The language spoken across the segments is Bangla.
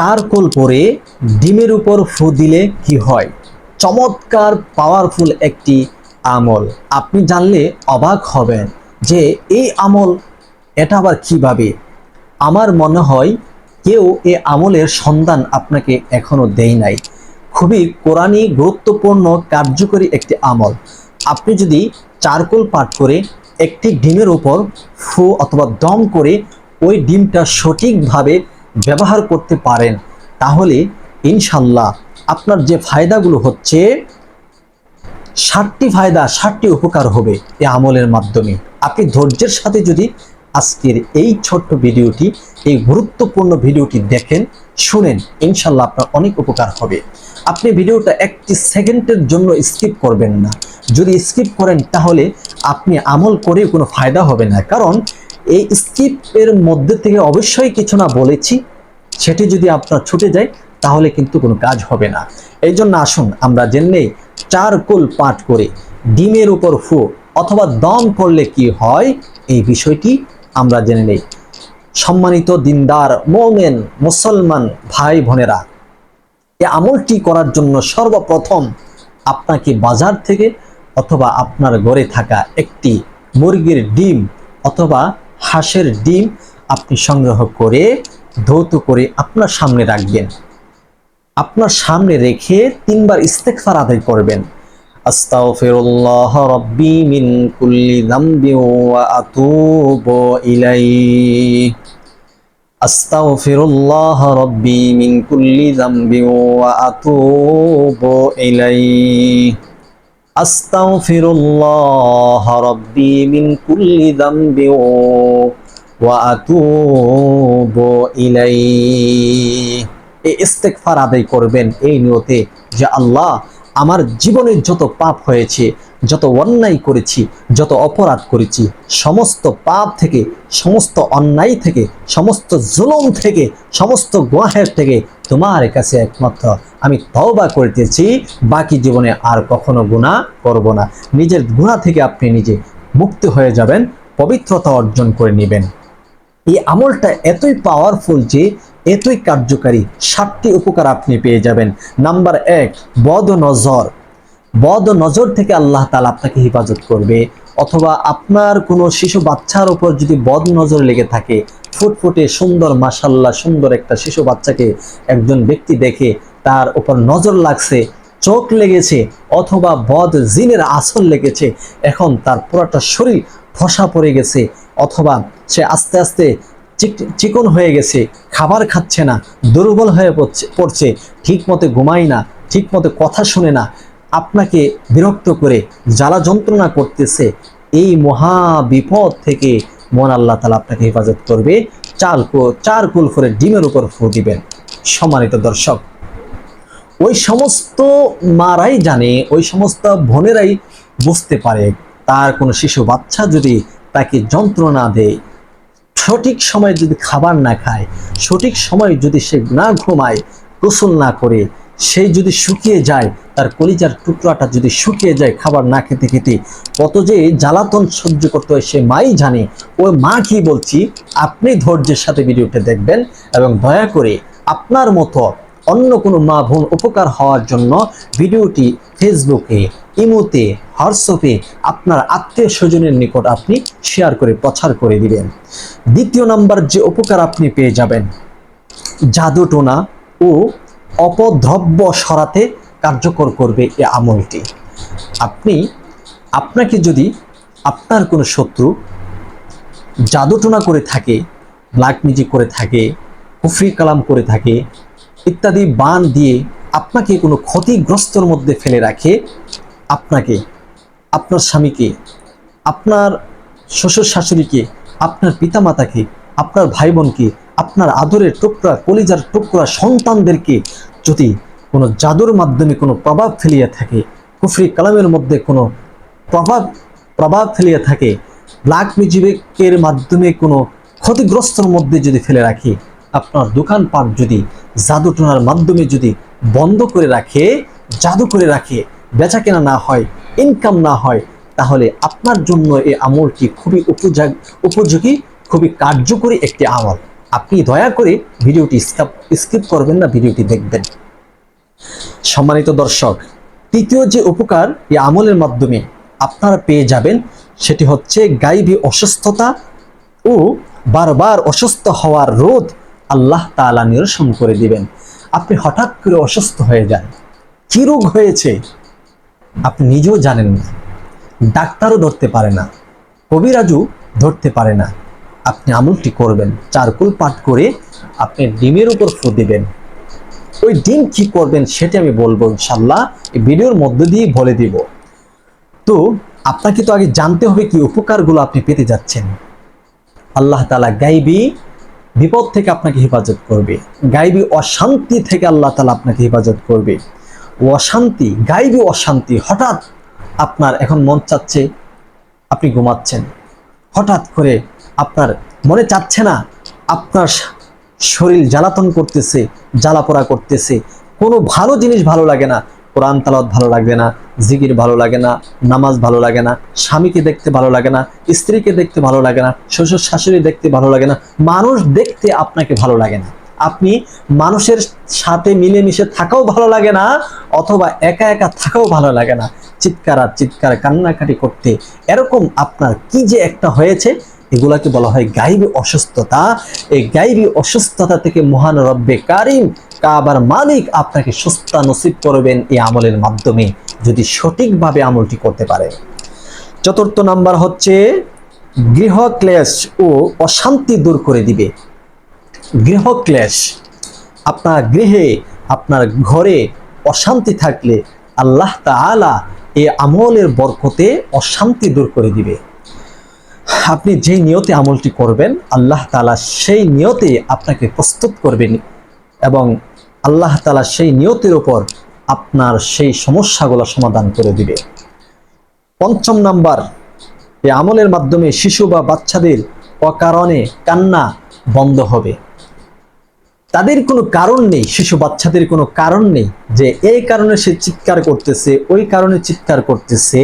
চারকোল পরে ডিমের উপর ফু দিলে কি হয়? চমৎকার পাওয়ারফুল একটি আমল। আপনি জানলে অবাক হবেন যে এই আমল এটা আবার কীভাবে? আমার মনে হয় কেউ এ আমলের সন্ধান আপনাকে এখনও দেয় নাই। খুবই কোরআনী গুরুত্বপূর্ণ, কার্যকরী একটি আমল। আপনি যদি চারকোল পাঠ করে একটি ডিমের উপর ফু অথবা দম করে ওই ডিমটা সঠিকভাবে ব্যবহার করতে পারেন, তাহলে ইনশাল্লাহ আপনার যে ফায়দাগুলো হচ্ছে, ষাটটি ফায়দা, ষাটটি উপকার হবে এই আমলের মাধ্যমে। আপনি ধৈর্যের সাথে যদি আজকের এই ছোট্ট ভিডিওটি, এই গুরুত্বপূর্ণ ভিডিওটি দেখেন, শুনেন, ইনশাল্লাহ আপনার অনেক উপকার হবে। আপনি ভিডিওটা একটি সেকেন্ডের জন্য স্কিপ করবেন না। যদি স্কিপ করেন, তাহলে আপনি আমল করে কোনো ফায়দা হবে না। কারণ এই স্কিপের মধ্যে থেকে অবশ্যই কিছু না বলেছি, সেটি যদি আপনার ছুটে যায়, তাহলে কিন্তু কোনো কাজ হবে না। এই জন্য আসুন, আমরা জেনে চার কুল পাঠ করে ডিমের উপর ফু অথবা দম করলে কি হয়, এই বিষয়টি আমরা জেনে নেই। সম্মানিত দিনদার, মোমেন, মুসলমান ভাই বোনেরা এই আমলটি করার জন্য সর্বপ্রথম আপনাকে বাজার থেকে অথবা আপনার ঘরে থাকা একটি মুরগির ডিম অথবা হাঁসের ডিম আপনি সংগ্রহ করে ধৌত করে আপনার সামনে রাখবেন। আপনার সামনে রেখে তিনবার ইস্তেকফার আদায় করবেন। আস্তাগফিরুল্লাহ রাব্বি মিন কুল্লি যামবি ওয়া আতুবু ইলাইহি। আস্তাগফিরুল্লাহ রাব্বি মিন কুল্লি যামবি ওয়া আতুবু ইলাইহি। আস্তাগফিরুল্লাহ রাব্বি মিন কুল্লি যামবি ওয়া আতুবু ইলাইহি। এই ইস্তেকফার আদায় করবেন এই নিয়তে যে আল্লাহ আমার জীবনের যত পাপ হয়েছে, যত অন্যায় করেছি, যত অপরাধ করেছি, সমস্ত পাপ থেকে, সমস্ত অন্যায় থেকে, সমস্ত জুলুম থেকে, সমস্ত গুয়াহের থেকে তোমার কাছে একমাত্র আমি তওবা করতেছি। বাকি জীবনে আর কখনো গুনাহ করব না। নিজের গুনাহ থেকে আপনি নিজে মুক্ত হয়ে যাবেন, পবিত্রতা অর্জন করে নেবেন। এই আমলটা এতই পাওয়ারফুল যে এতই কার্যকারী, সাতটি উপকার আপনি পেয়ে যাবেন। নাম্বার এক, বদ নজর। বদ নজর থেকে আল্লাহ তালা আপনাকে হেফাজত করবে। অথবা আপনার কোনো শিশু বাচ্চার উপর যদি বদ নজর লেগে থাকে, ফুটফুটে সুন্দর মাসাল্লাহ সুন্দর একটা শিশু বাচ্চাকে একজন ব্যক্তি দেখে তার উপর নজর লাগছে, চোখ লেগেছে অথবা বদ জিনের আসল লেগেছে, এখন তার পুরোটা শরীর ফসা পড়ে গেছে, অথবা সে আস্তে আস্তে চিকন হয়ে গেছে, খাবার খাচ্ছে না, দুর্বল হয়ে পড়ছে পড়ছে ঠিক মতো ঘুমায় না ঠিক মতো কথা শুনে না, আপনাকে বিরক্ত করে জ্বালা যন্ত্রণা করতেছে, এই মহা বিপদ থেকে মন আল্লাহ তালা আপনাকে হেফাজত করবে। চাল চার কুল করে ডিমের উপর ফু দিবেন। সম্মানিত দর্শক, ওই সমস্ত মারাই জানে, ওই সমস্ত বোনেরাই বুঝতে পারে, তার কোনো শিশু বাচ্চা যদি তাকে যন্ত্রণা দেয় সঠিক সময়ে যদি খাবার না খায়, সঠিক সময়ে যদি সে না ঘুমায়, গোসল না করে, সে যদি শুকিয়ে যায়, তার কলিজার টুকরাটা যদি শুকিয়ে যায় খাবার না খেতে খেতে, কত যে জ্বালাতন সহ্য করতে হয় সে মাই জানে। ওই মা কি বলছি, আপনি ধৈর্যের সাথে ভিডিওটা দেখবেন এবং দয়া করে আপনার মতো অন্য কোনো মা বোন উপকার হওয়ার জন্য ভিডিওটি ফেসবুকে ইমোতে, হোয়াটসঅ্যাপে আপনার আত্মীয় স্বজনের নিকট আপনি শেয়ার করে প্রচার করে দিবেন। দ্বিতীয় নাম্বার, যে উপকার আপনি পেয়ে যাবেন জাদুটোনা ও অপদ্রব্য সরাতে কার্যকর করবে এই আমলটি। আপনি, আপনাকে যদি আপনার কোনো শত্রু জাদুটোনা করে থাকে, ব্ল্যাক মিউজিক করে থাকে, কুফরি কালাম করে থাকে, ইত্যাদি বান দিয়ে আপনাকে কোনো ক্ষতিগ্রস্তর মধ্যে ফেলে রাখে আপনাকে, আপনার স্বামীকে, আপনার শ্বশুর শাশুড়িকে, আপনার পিতামাতাকে, আপনার ভাই বোনকে আপনার আদরের টুকরা, কলিজার টুকরা সন্তানদেরকে যদি কোনো জাদুর মাধ্যমে কোনো প্রভাব ফেলিয়ে থাকে, কুফরি কালামের মধ্যে কোনো প্রভাব প্রভাব ফেলিয়ে থাকে ব্ল্যাক মিউজিকের মাধ্যমে কোনো ক্ষতিগ্রস্তর মধ্যে যদি ফেলে রাখে, আপনার দোকানপাট যদি জাদুটোনার মাধ্যমে যদি বন্ধ করে রাখে, জাদু করে রাখে বেচা কেনা না হয় ইনকাম না হয়, তাহলে আপনার জন্য এই আমলটি খুবই উপযোগ, খুবই কার্যকরী একটি আমল। আপনি দয়া করে ভিডিওটি স্কিপ করবেন না, ভিডিওটি দেখবেন। সম্মানিত দর্শক, তৃতীয় যে উপকার এই আমলের মাধ্যমে আপনারা পেয়ে যাবেন, সেটি হচ্ছে গাইবী অসুস্থতা ও বারবার অসুস্থ হওয়ার রোধ আল্লাহ তাআলা নিরসন করে দিবেন। আপনি হঠাৎ করে অসুস্থ হয়ে যান। কি রোগ হয়েছে? আপনি নিজেও জানেন না। ডাক্তারও ধরতে পারে না। কবিরাজু ধরতে পারে না। আপনি আমলটি করবেন, চারকুল পাঠ করে আপনি ডিমের উপর ফু দিবেন। ওই ডিম কি করবেন সেটা আমি বলব ইনশাল্লাহ এই ভিডিওর মধ্য দিয়ে বলে দিব। তো আপনাকে তো আগে জানতে হবে কি উপকারগুলো আপনি পেতে যাচ্ছেন। আল্লাহ তালা গাইবি বিপদ থেকে আপনাকে হেফাজত করবে। গাইবি অশান্তি থেকে আল্লাহ তালা আপনাকে হেফাজত করবে। অশান্তি, গাইবি অশান্তি, হঠাৎ আপনার এখন মন চাচ্ছে আপনি ঘুমাচ্ছেন। হঠাৎ করে আপনার মনে চাচ্ছে না, আপনার শরীর জ্বালাতন করতেছে জ্বালাপোড়া করতেছে। কোনো ভালো জিনিস ভালো লাগে না, কোরআন তালাত ভালো লাগবে না, জিকির ভালো লাগে না, নামাজ ভালো লাগে না, স্বামীকে দেখতে ভালো লাগে না, স্ত্রীকে দেখতে ভালো লাগে না, শ্বশুর শাশুড়ি দেখতে ভালো লাগে না, মানুষ দেখতে আপনাকে ভালো লাগে না। আপনি মানুষের সাথে মিলেমিশে থাকাও ভালো লাগে না, অথবা একা একা থাকাও ভালো লাগে না। চিৎকার আর চিৎকার, কান্নাকাটি করতে। এরকম আপনার কি যে একটা হয়েছে, এগুলাকে বলা হয় গাইবী অসুস্থতা। এই গাইবী অসুস্থতা থেকে মহান রব্বে কারিম, কাবার মালিক আপনাকে সুস্থতা নসিব করবেন এই আমলের মাধ্যমে, যদি সঠিকভাবে আমলটি করতে পারে। চতুর্থ নাম্বার হচ্ছে গৃহ ক্লেশ ও অশান্তি দূর করে দিবে। গৃহ ক্লেশ আপনার গৃহে, আপনার ঘরে অশান্তি থাকলে আল্লাহ তাআলা এই আমলের বরকতে অশান্তি দূর করে দিবে। আপনি যেই নিয়তে আমলটি করবেন, আল্লাহ তাআলা সেই নিয়তে আপনাকে প্রস্তুত করবেন এবং আল্লাহ তাআলা সেই নিয়তের ওপর আপনার সেই সমস্যাগুলো সমাধান করে দিবে। পঞ্চম নাম্বার এই আমলের মাধ্যমে শিশু বা বাচ্চাদের অকারণে কান্না বন্ধ হবে। তাদের কোনো কারণ নেই, শিশু বাচ্চাদের কোনো কারণ নেই যে এই কারণে সে চিৎকার করতেছে, ওই কারণে চিৎকার করতেছে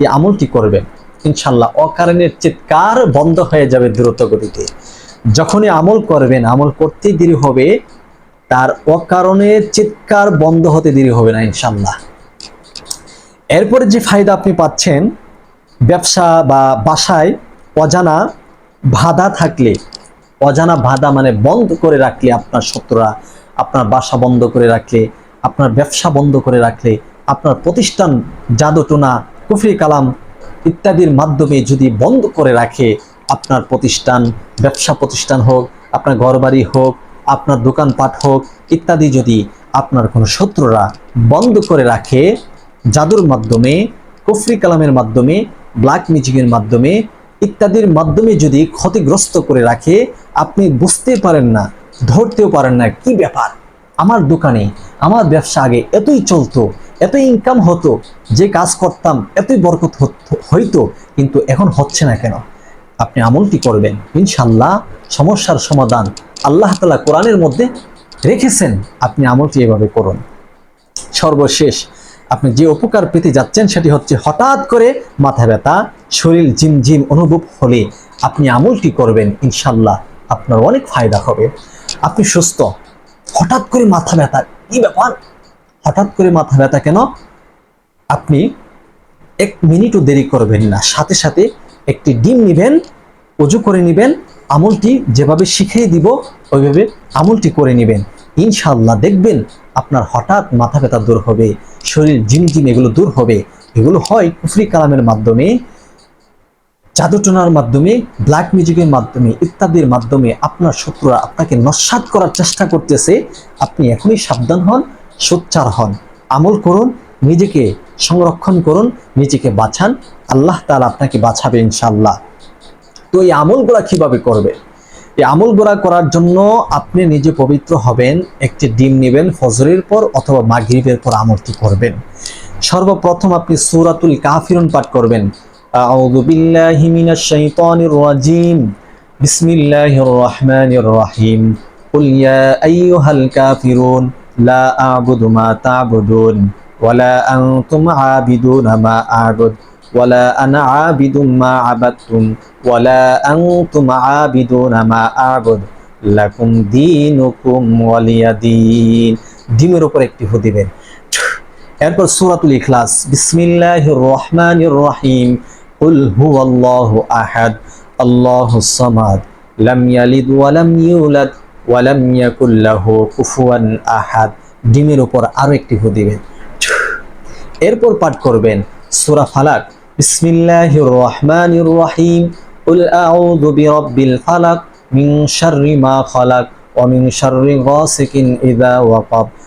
এই আমলটি করবেন ইনশাল্লাহ অকারণের চিৎকার বন্ধ হয়ে যাবে দ্রুত গতিতে যখনই আমল করবেন, আমল করতেই দেরি হবে, তার অকারণে চিৎকার বন্ধ হতে দেরি হবে না ইনশাল্লাহ। এরপরে যে ফায়দা আপনি পাচ্ছেন, ব্যবসা বা বাসায় অজানা বাধা থাকলে অজানা বাধা মানে বন্ধ করে রাখলে আপনার শত্রুরা, আপনার বাসা বন্ধ করে রাখলে, আপনার ব্যবসা বন্ধ করে রাখলে, আপনার প্রতিষ্ঠান, জাদুটোনা, কুফরি কালাম ইত্যাদির মাধ্যমে যদি বন্ধ করে রাখে, আপনার প্রতিষ্ঠান, ব্যবসা প্রতিষ্ঠান হোক, আপনার ঘরবাড়ি হোক, আপনার দোকানপাট হোক ইত্যাদি যদি আপনার কোনো শত্রুরা বন্ধ করে রাখে, জাদুর মাধ্যমে, কুফরি কালামের মাধ্যমে ব্ল্যাক মিউজিকের মাধ্যমে ইত্যাদির মাধ্যমে যদি ক্ষতিগ্রস্ত করে রাখে, আপনি বুঝতে পারেন না, ধরতেও পারেন না কি ব্যাপার। আমার দোকানে, আমার ব্যবসা আগে এতই চলতো এত ইনকাম হতো, যে কাজ করতাম এতই বরকত হইতো, কিন্তু এখন হচ্ছে না কেন? আপনি আমলটি করবেন ইনশাল্লাহ সমস্যার সমাধান আল্লাহ তালা কোরআনের মধ্যে রেখেছেন, আপনি আমলটি এভাবে করুন। সর্বশেষ, আপনি যে উপকার পেতে যাচ্ছেন সেটি হচ্ছে হঠাৎ করে মাথা ব্যথা শরীর ঝিমঝিম অনুভব হলে আপনি আমলটি করবেন ইনশাল্লাহ আপনার অনেক ফায়দা হবে। আপনি সুস্থ। হঠাৎ করে মাথা ব্যথা, কি ব্যাপার? হঠাৎ করে মাথা ব্যথা কেন? আপনি এক মিনিটও দেরি করবেন না। সাথে সাথে একটি ডিম নেবেন উজু করে নেবেন, আমলটি যেভাবে শিখিয়ে দিব, ওইভাবে আমলটি করে নেবেন। ইনশাআল্লাহ দেখবেন আপনার হঠাৎ মাথা ব্যথা দূর হবে, শরীর জিমজিম এগুলো দূর হবে। এগুলো হয় কুফরি কালামের মাধ্যমে জাদুটনার মাধ্যমে ব্ল্যাক মিউজিকের মাধ্যমে, ইত্যাদির মাধ্যমে আপনার শত্রুরা আপনাকে নস্বাত করার চেষ্টা করতেছে, আপনি এখনই সাবধান হন, সোচ্চার হন। আমল করুন, নিজেকে সংরক্ষণ করুন, নিজেকে বাঁচান, আল্লাহ তাআলা আপনাকে বাঁচাবে ইনশাল্লাহ তো এই আমলগুলা কীভাবে করবে? এই আমলগুলা করার জন্য আপনি নিজে পবিত্র হবেন, একটি ডিম নেবেন ফজরের পর অথবা মাগরিবের পর আমলটি করবেন। সর্বপ্রথম আপনি সূরাতুল কাফিরুন পাঠ করবেন। আউযু বিল্লাহি মিনাশ শাইতানির রাজিম বিসমিল্লাহির রহমানির রহিম কুল ইয়া আইয়ুহাল কাফিরুন লা আ'বুদু মা তা'বুদুন ওয়ালা আনতুম আবিদুনা মা আ'বুদ ولا أنا عابد ما عبدتم ولا أنتم عابدون ما أعبد লাকুম দীনুকুম ওয়ালিয়া দিন ডিমের উপর একটি ফু দিবেন এরপর সূরাতুল ইখলাস বিসমিল্লাহির রহমানির রহিম কুল হুয়াল্লাহু আহাদ আল্লাহুস সামাদ, লাম ইয়ালিদ ওয়া লাম ইউলাদ ওয়া লাম ইয়াকুল লাহু কুফুয়ান ডিমের উপর আরও একটি ফু দিবেন। এরপর পাঠ করবেন সূরা ফালাক। বিসমিল্লাহির রহমানির রহিম। কুল আউযু বিরাব্বিল ফালাক মিন শাররি মা খালাক ওয়া মিন শাররি গাসিকিন ইযা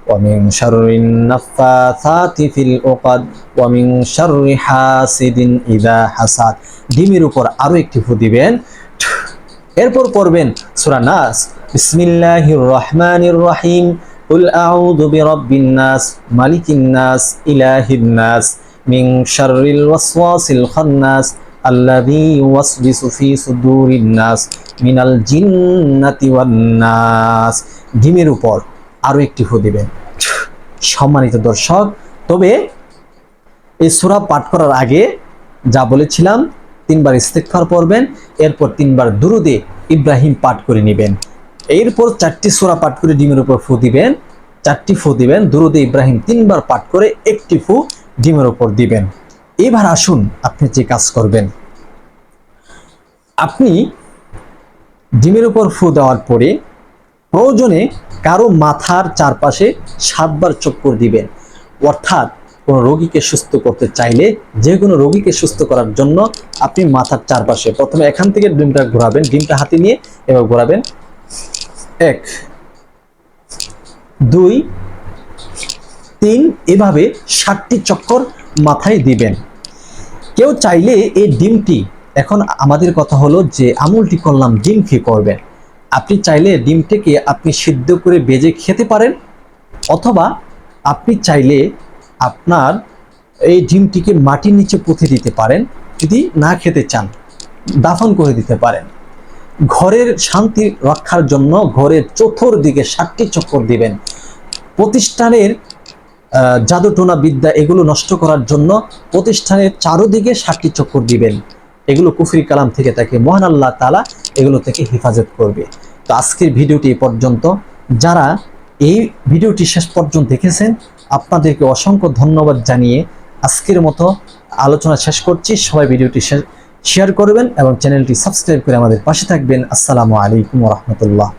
ওয়াকাব ওয়া মিন শাররিন নাফাসাতি ফিল উকাদ ওয়া মিন শাররি হাসিদিন ইযা হাসাদ ডিমের উপর আরো একটি ফু দিবেন এরপর পড়বেন সূরা নাস বিসমিল্লাহির রহমানির রহিম قل أعوذ برب الناس ملك الناس إله الناس من شر الوسواس الخناس الذي يوسوس في صدور الناس من الجنة والناس ডিমের উপর আরও একটি ফু দিবেন। সম্মানিত দর্শক, তবে এই সূরা পাঠ করার আগে যা বলেছিলাম, তিনবার ইস্তেগফার পড়বেন, এরপর তিনবার দুরুদে ইব্রাহিম পাঠ করে নেবেন। এরপর চারটি সূরা পাঠ করে ডিমের উপর ফু দিবেন, চারটি ফু দিবেন, দুরুদে ইব্রাহিম তিনবার পাঠ করে একটি ফু ডিমের উপর দিবেন। এবার আসুন আপনি যে কাজ করবেন। আপনি ডিমের উপর ফু দেওয়ার পরে প্রয়োজনে কারও মাথার চারপাশে সাতবার চক্কর দিবেন। অর্থাৎ কোনো রোগীকে সুস্থ করতে চাইলে যে কোনো রোগীকে সুস্থ করার জন্য আপনি মাথার চারপাশে প্রথমে এখান থেকে ডিমটা ঘোরাবেন, ডিমটা হাতে নিয়ে এবার ঘোরাবেন। এক, দুই, তিন, এভাবে ষাটটি চক্কর মাথায় দিবেন। কেউ চাইলে এই ডিমটি, এখন আমাদের কথা হলো যে আমুলটি করলাম, ডিম খেয়ে করবেন। আপনি চাইলে ডিমটিকে আপনি সিদ্ধ করে বেজে খেতে পারেন, অথবা আপনি চাইলে আপনার এই ডিমটিকে মাটির নিচে পুঁতে দিতে পারেন, যদি না খেতে চান, দাফন করে দিতে পারেন। ঘরের শান্তি রক্ষার জন্য ঘরের চতুর্দিকে ষাটটি চক্কর দিবেন। প্রতিষ্ঠানের জাদুটোনা বিদ্যা এগুলো নষ্ট করার জন্য প্রতিষ্ঠানের চারোদিকে ষাটটি চক্কর দিবেন। এগুলো কুফরি কালাম থেকে তাকে মহান আল্লাহ তালা এগুলো থেকে হেফাজত করবে। তো আজকের ভিডিওটি এ পর্যন্ত। যারা এই ভিডিওটি শেষ পর্যন্ত দেখেছেন, আপনাদেরকে অসংখ্য ধন্যবাদ জানিয়ে আজকের মতো আলোচনা শেষ করছি। সবাই ভিডিওটি শেয়ার করবেন এবং চ্যানেলটি সাবস্ক্রাইব করে আমাদের পাশে থাকবেন। আসসালামু আলাইকুম রহমতুল্লাহ।